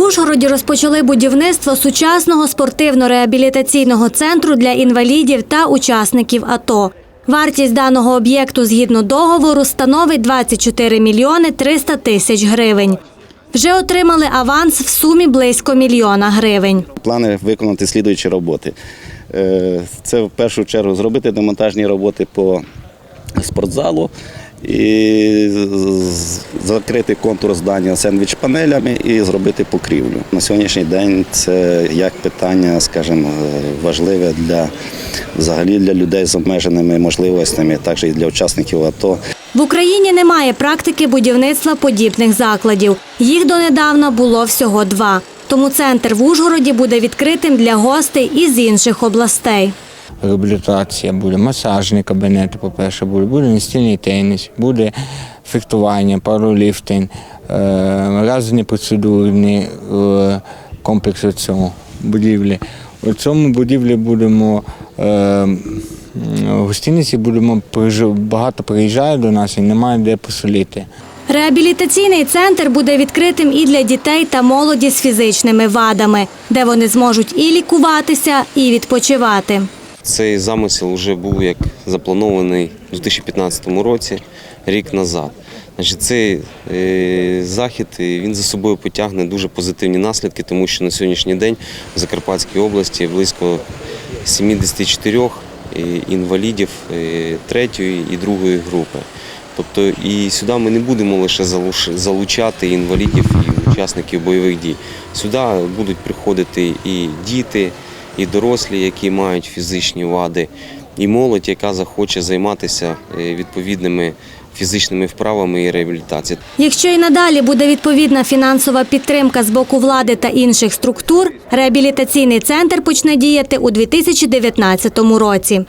Ужгороді розпочали будівництво сучасного спортивно-реабілітаційного центру для інвалідів та учасників АТО. Вартість даного об'єкту згідно договору становить 24 мільйони 300 тисяч гривень. Вже отримали аванс в сумі близько мільйона гривень. Плани виконати слідуючі роботи. Е, Це в першу чергу зробити демонтажні роботи по спортзалу і закрити контур здання сендвіч-панелями і зробити покрівлю. На сьогоднішній день це як питання, скажімо, важливе для взагалі для людей з обмеженими можливостями, також і для учасників АТО. В Україні немає практики будівництва подібних закладів. Їх донедавна було всього два. Тому центр в Ужгороді буде відкритим для гостей із інших областей. Реабілітація буде, масажні кабінети, по-перше, буде, буде настільний теніс, буде фехтування, пароліфтинг, е, різні процедурні е, комплекси цього будівлі. У цьому будівлі будемо е, в гостиниці будемо багато приїжджає до нас і немає де поселити. Реабілітаційний центр буде відкритим і для дітей та молоді з фізичними вадами, де вони зможуть і лікуватися, і відпочивати. Цей замисел вже був як запланований у 2015 році, рік назад. Значить, цей е, захід він за собою потягне дуже позитивні наслідки, тому що на сьогоднішній день в Закарпатській області близько 74 е, інвалідів е, третьої і другої групи. Тобто і сюди ми не будемо лише залучати інвалідів і учасників бойових дій. Сюди будуть приходити і діти, і дорослі, які мають фізичні вади, і молодь, яка захоче займатися е, відповідними фізичними вправами і реабілітацією. Якщо і надалі буде відповідна фінансова підтримка з боку влади та інших структур, реабілітаційний центр почне діяти у 2019 році.